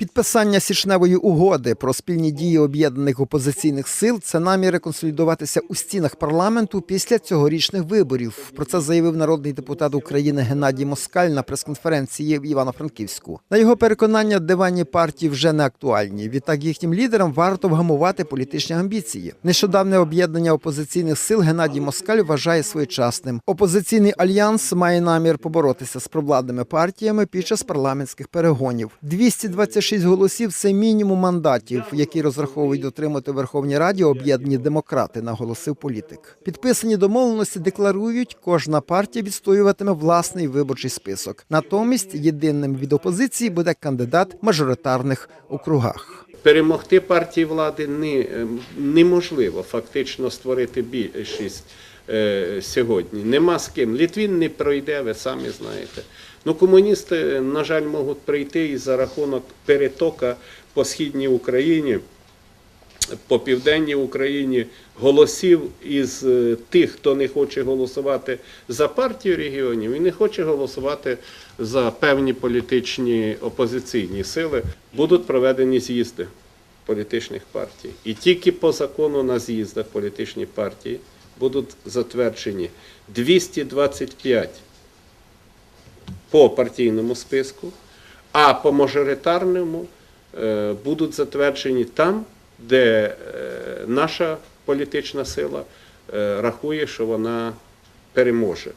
Підписання січневої угоди про спільні дії об'єднаних опозиційних сил це наміри консолідуватися у стінах парламенту після цьогорічних виборів. Про це заявив народний депутат України Геннадій Москаль на прес-конференції в Івано-Франківську. На його переконання, диванні партії вже не актуальні. Відтак їхнім лідерам варто вгамувати політичні амбіції. Нещодавне об'єднання опозиційних сил Геннадій Москаль вважає своєчасним. Опозиційний альянс має намір поборотися з провладними партіями під час парламентських перегонів. 226 голосів це мінімум мандатів, які розраховують отримати у Верховній Раді об'єднані демократи, наголосив політик. Підписані домовленості декларують, кожна партія відстоюватиме власний виборчий список. Натомість єдиним від опозиції буде кандидат в мажоритарних округах. Перемогти партії влади не, е, неможливо фактично створити більшість е, сьогодні. Нема з ким. Літвін не пройде, ви самі знаєте. Ну, комуністи, на жаль, можуть прийти і за рахунок перетока по східній Україні, по південній Україні голосів із е, тих, хто не хоче голосувати за партію регіонів і не хоче голосувати за певні політичні опозиційні сили, будуть проведені з'їзди політичних партій. І тільки по закону на з'їздах політичні партії будуть затверджені 225 по партійному списку, а по мажоритарному е, будуть затверджені там, де е, наша політична сила е, рахує, що вона переможе.